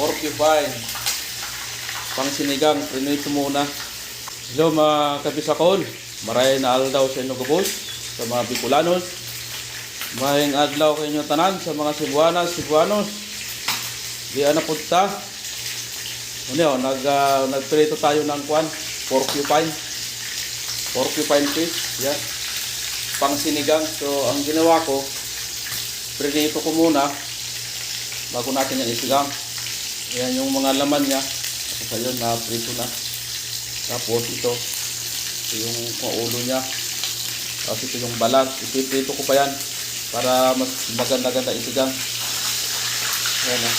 porcupine. Pang sinigang, prinito muna. Hello mga kabisakol. Maray na aldaw sa inyo gabos, sa mga Bicolanos. Mahing adlaw kayo inyo tanan sa mga Cebuanas, Cebuanos. Di ana punta. Ano yun, nag, uh, nagprito tayo ng kwan, porcupine. Porcupine fish, yan. Pang sinigang. So, ang ginawa ko, prinito ko muna bago natin yan isigang. Yan yung mga laman niya. Tapos ayun, na-prito na. Tapos ito, ito yung ulo niya. Tapos ito yung balat. Ipiprito ko pa yan para mas maganda-ganda isigang. Ayan ah.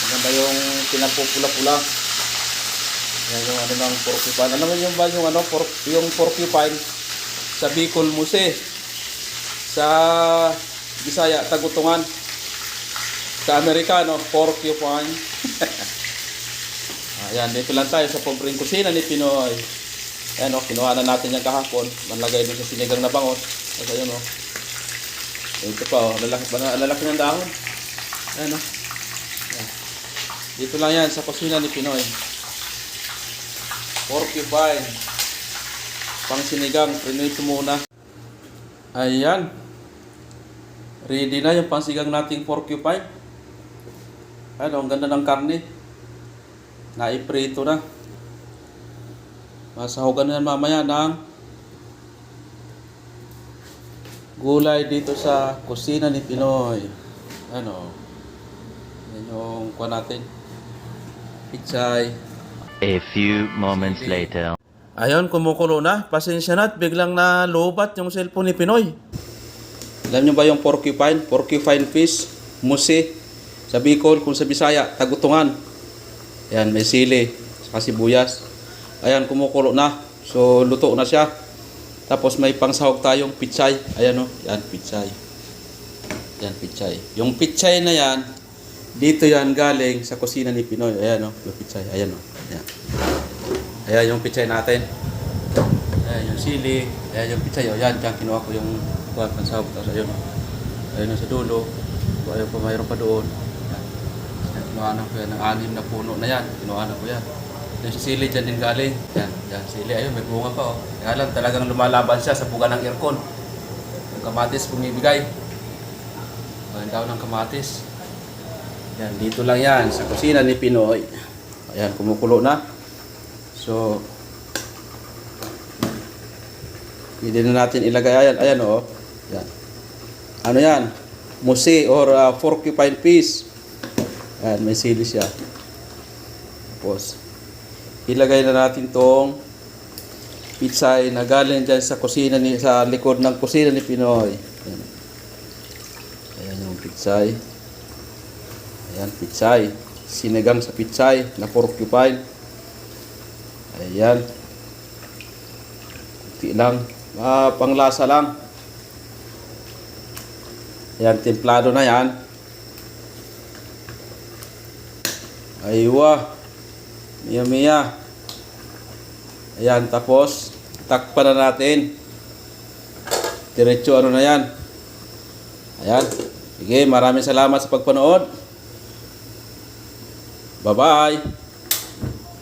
Maganda yung pinapupula-pula. Yan yung ano ng porcupine. Mo yung ba yung ano, por, yung porcupine sa Bicol Muse. Sa Bisaya, Tagutungan. Sa Amerikano, porcupine. Ayan, dito lang tayo sa pobreng kusina ni Pinoy. Ayan o, kinuha na natin yung kahapon. Manlagay dun sa sinigang na bangot. Tapos ayun o. Ito pa o, lalaki, lalaki ng dahon. Ayan o. Ayan. Dito lang yan sa kusina ni Pinoy. Porcupine. Pang sinigang, prinito muna. Ayan. Ready na yung pangsigang nating porcupine. Ano, ang ganda ng karne. Naiprito na. Masahogan na mamaya ng gulay dito sa kusina ni Pinoy. Ano, yan yung kuha natin. Pichay. A few moments later. Ayun, kumukulo na. Pasensya na at biglang na lobat yung cellphone ni Pinoy. Alam nyo ba yung porcupine? Porcupine fish, musi, sa Bicol, kung sa Bisaya, tagutungan. Ayan, may sili, saka sibuyas. Ayan, kumukulo na. So, luto na siya. Tapos may pangsahog tayong pichay. Ayan o, yan, pichay. Yan, pichay. Yung pichay na yan, dito yan galing sa kusina ni Pinoy. Ayan o, yung pichay. Ayan o, ayan. Ayan yung pichay natin. Ayan yung sili. Ayan yung pichay. O yan, dyan kinuha ko yung kuha ng sahog. Tapos ayun o. Ayun yung sa dulo. So, ayun pa mayroon pa doon. Na ko yan. Ang anim na puno na yan. Kinuha na ko yan. Yung sili dyan din galing. Yan, yan sili. Ayun, may bunga pa o. Kaya lang talagang lumalaban siya sa buga ng aircon. Yung kamatis bumibigay. Ayan daw ng kamatis. Yan, dito lang yan sa kusina ni Pinoy. Ayan, kumukulo na. So, hindi na natin ilagay. Ayan, ayan o. Yan. Ano yan? Musi or uh, porcupine fish. Ayan, may sili siya. Tapos, ilagay na natin tong pitsay na galing dyan sa kusina ni sa likod ng kusina ni Pinoy. Ayan, ayan yung pitsay. Ayan, pitsay. Sinigang sa pitsay na porcupine. Ayan. Kunti lang. Ah, panglasa lang. Ayan, templado na yan. Aywa. Mia mia. Ayan, tapos takpan na natin. Diretso ano na yan. Ayan. Sige, maraming salamat sa pagpanood. Bye-bye.